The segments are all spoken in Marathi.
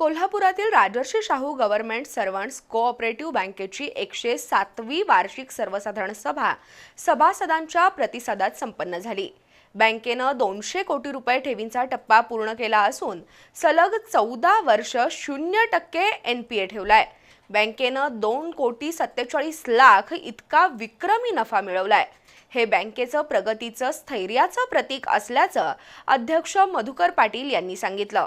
कोल्हापुरातील Rajarshi Shahu government servants cooperative बँकेची एकशे सातवी वार्षिक सर्वसाधारण सभा सभासदांच्या प्रतिसादात संपन्न झाली. बँकेनं दोनशे कोटी रुपये ठेवींचा टप्पा पूर्ण केला असून सलग चौदा वर्ष शून्य टक्के एन पी ए ठेवलाय. बँकेनं दोन कोटी सत्तेचाळीस लाख इतका विक्रमी नफा मिळवलाय. हे बँकेचं प्रगतीचं स्थैर्याचं प्रतीक असल्याचं अध्यक्ष मधुकर पाटील यांनी सांगितलं.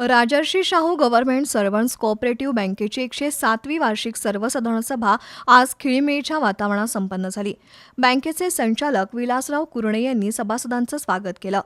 Rajarshi Shahu government servants cooperative बँकेची एकशे सातवी वार्षिक सर्वसाधारण सभा आज खिळीमेळीच्या वातावरणात संपन्न झाली. बँकेचे संचालक विलासराव कुरणे यांनी सभासदांचं स्वागत केलं.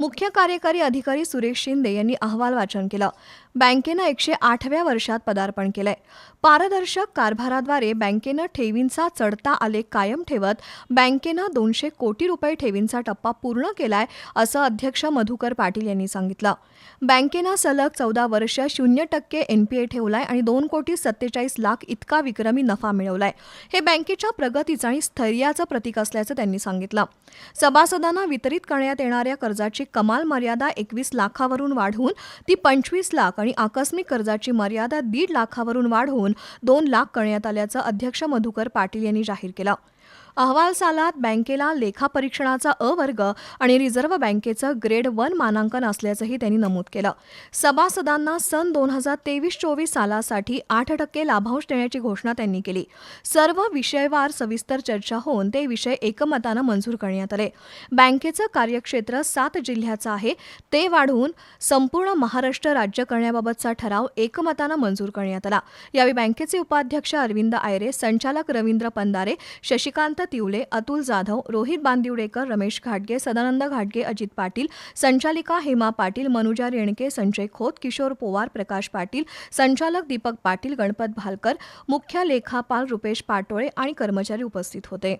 मुख्य कार्यकारी अधिकारी सुरेश शिंदे यांनी अहवाल वाचन केलं. बँकेनं एकशे आठव्या वर्षात पदार्पण केलंय. पारदर्शक कारभाराद्वारे बँकेनं ठेवींचा चढता आलेख कायम ठेवत बँकेनं दोनशे कोटी रुपये ठेवींचा टप्पा पूर्ण केलाय असं अध्यक्ष मधुकर पाटील यांनी सांगितलं. बँकेनं सलग चौदा वर्ष शून्य टक्के एनपीए ठेवलाय आणि दोन कोटी सत्तेचाळीस लाख इतका विक्रमी नफा मिळवलाय. हे बँकेच्या प्रगतीचं आणि स्थैर्याचं प्रतीक असल्याचं त्यांनी सांगितलं. सभासदांना वितरित करण्यात येणाऱ्या कर्जाची कमाल मर्यादा एकवीस लाखावरून वाढवून ती पंचवीस लाख आणि आकस्मिक कर्जाची मर्यादा दीड लाखावरून वाढवून दोन लाख करण्यात आल्याचं अध्यक्ष मधुकर पाटील यांनी जाहीर केलं. अहवाल सालात बँकेला लेखापरीक्षणाचा अ वर्ग आणि रिझर्व्ह बँकेचं ग्रेड वन मानांकन असल्याचंही त्यांनी नमूद केलं. सभासदांना सन दोन हजार तेवीस चोवीस सालासाठी आठ टक्के लाभांश देण्याची घोषणा त्यांनी केली. सर्व विषयवार सविस्तर चर्चा होऊन ते विषय एकमतानं मंजूर करण्यात आले. बँकेचं कार्यक्षेत्र सात जिल्ह्याचं आहे. ते वाढवून संपूर्ण महाराष्ट्र राज्य करण्याबाबतचा ठराव एकमतानं मंजूर करण्यात आला. यावेळी बँकेचे उपाध्यक्ष अरविंद आयरे संचालक रवींद्र पंदारे शशिकांत तिवले अतुल जाधव रोहित बांदिवडेकर रमेश घाटगे सदानंद घाटगे अजित पाटील संचालिका हेमा पाटील मनुजा रेणके संजय खोत किशोर पोवार प्रकाश पाटील संचालक दीपक पाटील गणपत भालकर मुख्य लेखापाल रुपेश पाटोळे आणि कर्मचारी उपस्थित होते.